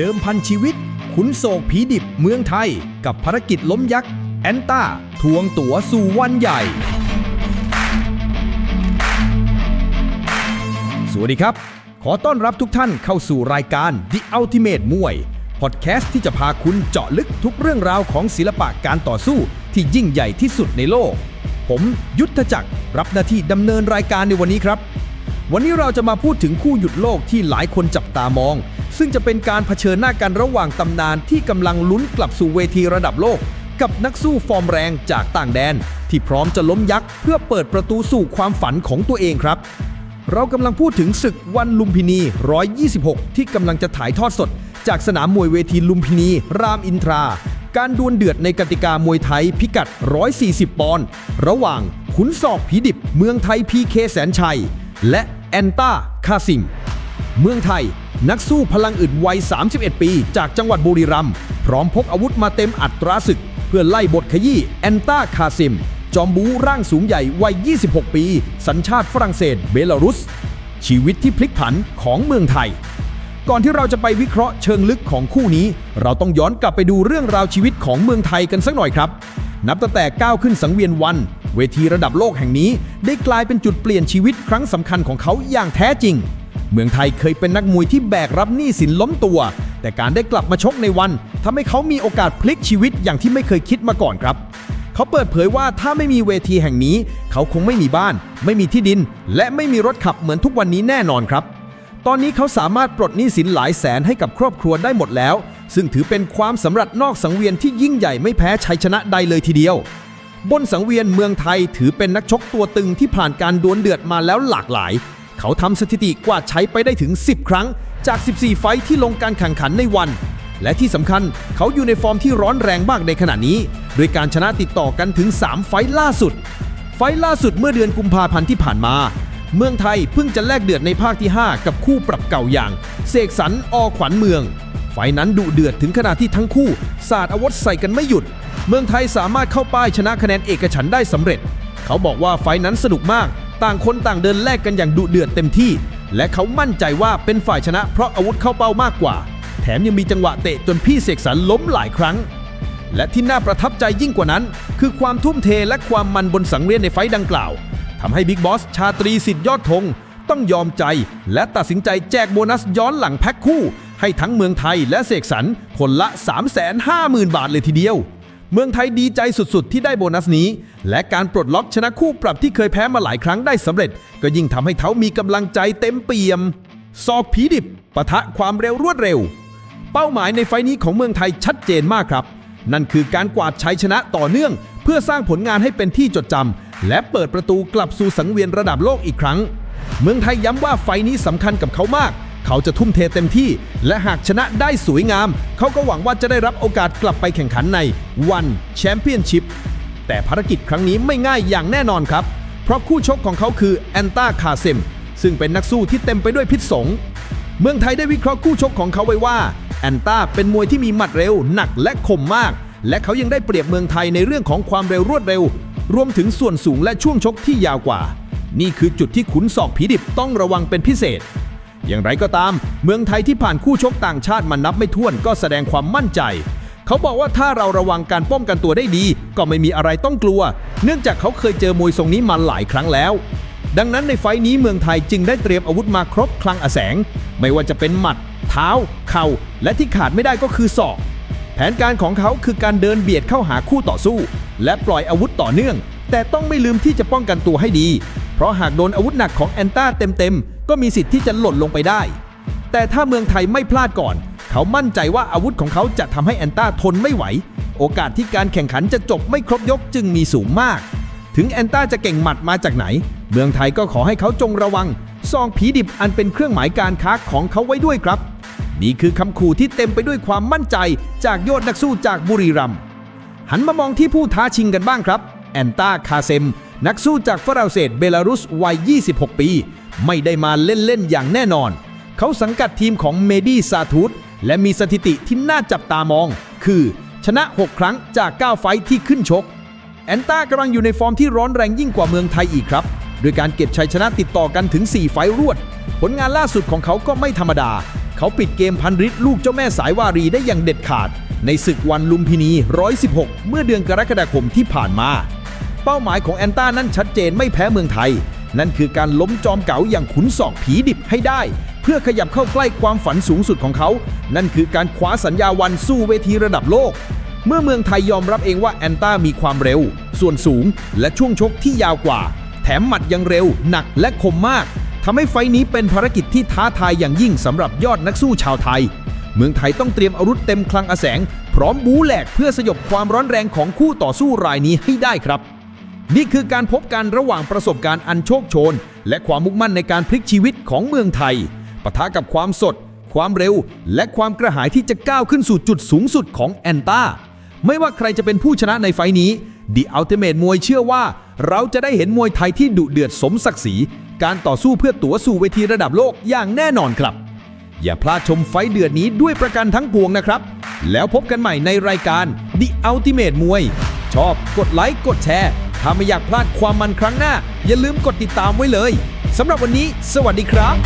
เดิมพันชีวิต ขุนโศกผีดิบเมืองไทย กับภารกิจล้มยักษ์ แอนต้า ทวงตั๋วสู่วันใหญ่ สวัสดีครับ ขอต้อนรับทุกท่านเข้าสู่รายการ The Ultimate มวย พอดแคสต์ที่จะพาคุณเจาะลึกทุกเรื่องราวของศิลปะการต่อสู้ที่ยิ่งใหญ่ที่สุดในโลก ผมยุทธจักรรับหน้าที่ดำเนินรายการในวันนี้ครับ วันนี้เราจะมาพูดถึงคู่หยุดโลกที่หลายคนจับตามอง ซึ่งจะเป็นการเผชิญหน้ากันระหว่างตำนานที่กำลังลุ้นกลับสู่เวทีระดับโลก กับนักสู้ฟอร์มแรงจากต่างแดน ที่พร้อมจะล้มยักษ์เพื่อเปิดประตูสู่ความฝันของตัวเองครับ เรากำลังพูดถึงศึกวันลุมพินี 126 ที่กำลังจะถ่ายทอดสด จากสนามมวยเวทีลุมพินี รามอินทรา การดวลเดือดในกติกามวยไทยพิกัด 140 ปอนด์ระหว่างขุนศอกผีดิบ เมืองไทยพีเคแสนชัย และแอนต้าคาซิม เมืองไทย นักสู้พลังอึดวัย 31 ปี จากจังหวัดบุรีรัมย์พร้อมพกอาวุธมาเต็มอัตราศึก เพื่อไล่บทขยี้แอนต้าคาซิม จอมบูร่างสูงใหญ่วัย 26 ปี สัญชาติฝรั่งเศสเบลารุส ชีวิตที่พลิกผันของเมืองไทย ก่อนที่เราจะไปวิเคราะห์เชิงลึกของคู่นี้ เราต้องย้อนกลับไปดูเรื่องราวชีวิตของเมืองไทยกันสักหน่อยครับ นับตั้งแต่ก้าวขึ้นสังเวียนวัน เวทีระดับโลกแห่งนี้ ได้กลายเป็นจุดเปลี่ยนชีวิตครั้งสำคัญของเขาอย่างแท้จริง เมืองไทยเคยเป็นนักมวยที่แบกรับหนี้สินล้มตัว แต่การได้กลับมาชกในวันทำให้เขามีโอกาสพลิกชีวิตอย่างที่ไม่เคยคิดมาก่อนครับ เขาเปิดเผยว่าถ้าไม่มีเวทีแห่งนี้ เขาคงไม่มีบ้าน ไม่มีที่ดิน และไม่มีรถขับเหมือนทุกวันนี้แน่นอนครับ ตอนนี้เขาสามารถปลดหนี้สินหลายแสนให้กับครอบครัวได้หมดแล้ว ซึ่งถือเป็นความสำเร็จนอกสังเวียนที่ยิ่งใหญ่ไม่แพ้ชัยชนะใดเลยทีเดียว บนสังเวียนเมืองไทยถือเป็นนักชกตัวตึงที่ผ่านการดวลเดือดมาแล้วหลากหลาย เขาทำสถิติกวาดใช้ไปได้ถึง 10 ครั้ง จาก 14 ไฟที่ลงการแข่งขันในวัน และที่สำคัญเขาอยู่ในฟอร์มที่ร้อนแรงมากในขณะนี้ โดยการชนะติดต่อกันถึง 3 ไฟล่าสุด ไฟล่าสุดเมื่อเดือนกุมภาพันธ์ที่ผ่านมา เมืองไทยเพิ่งจะแลกเดือดในภาคที่ 5 กับคู่ปรับเก่าอย่าง เสกสรรอขวัญเมือง ไฟนั้นดุเดือดถึงขนาดที่ทั้งคู่สาดอาวุธใส่กันไม่หยุด เมืองไทยสามารถเข้าป้ายชนะคะแนนเอกฉันได้สำเร็จ เขาบอกว่าไฟนั้นสนุกมาก ต่างคนต่างเดินแลกกันอย่างดุเดือดเต็มที่ และเขามั่นใจว่าเป็นฝ่ายชนะเพราะอาวุธเข้าเป้ามากกว่า แถมยังมีจังหวะเตะจนพี่เสกสรรล้มหลายครั้ง และที่น่าประทับใจยิ่งกว่านั้น คือความทุ่มเทและความมันบนสังเวียนในไฟดังกล่าวทำให้บิ๊กบอสชาตรีสิทธิ์ยอดธงต้องยอมใจ และตัดสินใจแจกโบนัสย้อนหลังแพ็คคู่ ให้ทั้งเมืองไทยและเสกสรรคนละ 350,000 บาทเลยทีเดียว เมืองไทยดีใจสุดๆ ที่ได้โบนัสนี้ และการปลดล็อกชนะคู่ปรับที่เคยแพ้มาหลายครั้งได้สำเร็จ ก็ยิ่งทำให้เขามีกำลังใจเต็มเปี่ยมซอกผีดิบปะทะความเร็วรวดเร็ว เป้าหมายในไฟนี้ของเมืองไทยชัดเจนมากครับ นั่นคือการกวาดชัยชนะต่อเนื่อง เพื่อสร้างผลงานให้เป็นที่จดจำและเปิดประตูกลับสู่สังเวียนระดับโลกอีกครั้ง เมืองไทยย้ำว่าไฟนี้สำคัญกับเขามาก เขาจะทุ่มเทเต็มที่ และหากชนะได้สวยงาม เขาก็หวังว่าจะได้รับโอกาสกลับไปแข่งขันใน One Championship แต่ภารกิจครั้งนี้ไม่ง่ายอย่างแน่นอนครับ เพราะคู่ชกของเขาคือแอนตาคาเซมซึ่งเป็นนักสู้ที่เต็มไปด้วยพิษสง เมืองไทยได้วิเคราะห์คู่ชกของเขาไว้ว่าแอนตาเป็นมวยที่มีหมัดเร็ว หนักและคมมาก และเขายังได้เปรียบเมืองไทยในเรื่องของความเร็วรวดเร็ว รวมถึงส่วนสูงและช่วงชกที่ยาวกว่า นี่คือจุดที่ขุนศอกผีดิบต้องระวังเป็นพิเศษ อย่างไรก็ตาม เมืองไทยที่ผ่านคู่ชกต่างชาติมานับไม่ถ้วนก็แสดงความมั่นใจ เขาบอกว่าถ้าเราระวังการป้องกันตัวได้ดี ก็ไม่มีอะไรต้องกลัว เนื่องจากเขาเคยเจอมวยทรงนี้มาหลายครั้งแล้ว ดังนั้นในไฟท์นี้เมืองไทยจึงได้เตรียมอาวุธมาครบคลังอแสง ไม่ว่าจะเป็นหมัด เท้า เข่า และที่ขาดไม่ได้ก็คือศอก แผนการของเขาคือการเดินเบียดเข้าหาคู่ต่อสู้ และปล่อยอาวุธต่อเนื่อง แต่ต้องไม่ลืมที่จะป้องกันตัวให้ดี เพราะหากโดนอาวุธหนักของแอนต้าเต็มๆ ก็มีสิทธิ์ที่จะหล่นลงไปได้ แต่ถ้าเมืองไทยไม่พลาดก่อน เขามั่นใจว่าอาวุธของเขาจะทำให้แอนต้าทนไม่ไหว โอกาสที่การแข่งขันจะจบไม่ครบยกจึงมีสูงมาก ถึงแอนต้าจะเก่งหมัดมาจากไหน เมืองไทยก็ขอให้เขาจงระวังซองผีดิบอันเป็นเครื่องหมายการค้าของเขาไว้ด้วยครับ นี่คือคำขู่ที่เต็มไปด้วยความมั่นใจจากยอดนักสู้จากบุรีรัมย์หันมามองที่ผู้ท้าชิงกันบ้างครับ แอนต้าคาเซม นักสู้จากฝรั่งเศสเบลารุสวัย 26 ปี ไม่ได้มาเล่นๆอย่างแน่นอน เขาสังกัดทีมของเมดีซาทูตและมีสถิติที่น่าจับตามอง คือ ชนะ 6 ครั้งจาก 9 ไฟที่ขึ้นชก แอนต้ากำลังอยู่ในฟอร์มที่ร้อนแรงยิ่งกว่าเมืองไทยอีกครับ โดยการเก็บชัยชนะติดต่อกันถึง 4 ไฟรวด ผลงานล่าสุดของเขาก็ไม่ธรรมดา เขาปิดเกมพันฤทธิ์ลูกเจ้าแม่สายวารีได้อย่างเด็ดขาด ในศึกวันลุมพินี 116 เมื่อเดือนกรกฎาคมที่ผ่านมา เป้าหมายของแอนต้านั้นชัดเจนไม่แพ้เมืองไทย นั่นคือการล้มจอมเก๋าอย่างขุนศอกผีดิบให้ได้ เพื่อขยับเข้าใกล้ความฝันสูงสุดของเขา นั่นคือการคว้าสัญญาวันสู้เวทีระดับโลก เมื่อเมืองไทยยอมรับเองว่าแอนต้ามีความเร็ว ส่วนสูงและช่วงชกที่ยาวกว่า แถมหมัดยังเร็ว หนักและคมมากทำให้ไฟนี้เป็นภารกิจที่ท้าทายอย่างยิ่งสำหรับยอดนักสู้ชาวไทย เมืองไทยต้องเตรียมอาวุธเต็มคลังอแสง พร้อมบูแหลกเพื่อสยบความร้อนแรงของคู่ต่อสู้รายนี้ให้ได้ครับ นี่คือการพบกันระหว่างประสบการณ์อันโชคโชน และความมุ่งมั่นในการพลิกชีวิตของเมืองไทยปะทะกับความสด ความเร็ว และความกระหายที่จะก้าวขึ้นสู่จุดสูงสุดของแอนตาไม่ว่าใครจะเป็นผู้ชนะในไฟท์นี้ The Ultimate มวยเชื่อว่า เราจะได้เห็นมวยไทยที่ดุเดือดสมศักดิ์ศรีการต่อสู้เพื่อตั๋วสู่เวทีระดับโลกอย่างแน่นอนครับ อย่าพลาดชมไฟเดือดนี้ด้วยประกันทั้งปวงนะครับ แล้วพบกันใหม่ในรายการ The Ultimate มวย ชอบกดไลค์กดแชร์ ถ้าไม่อยากพลาดความมันครั้งหน้า อย่าลืมกดติดตามไว้เลยสำหรับวันนี้ สวัสดีครับ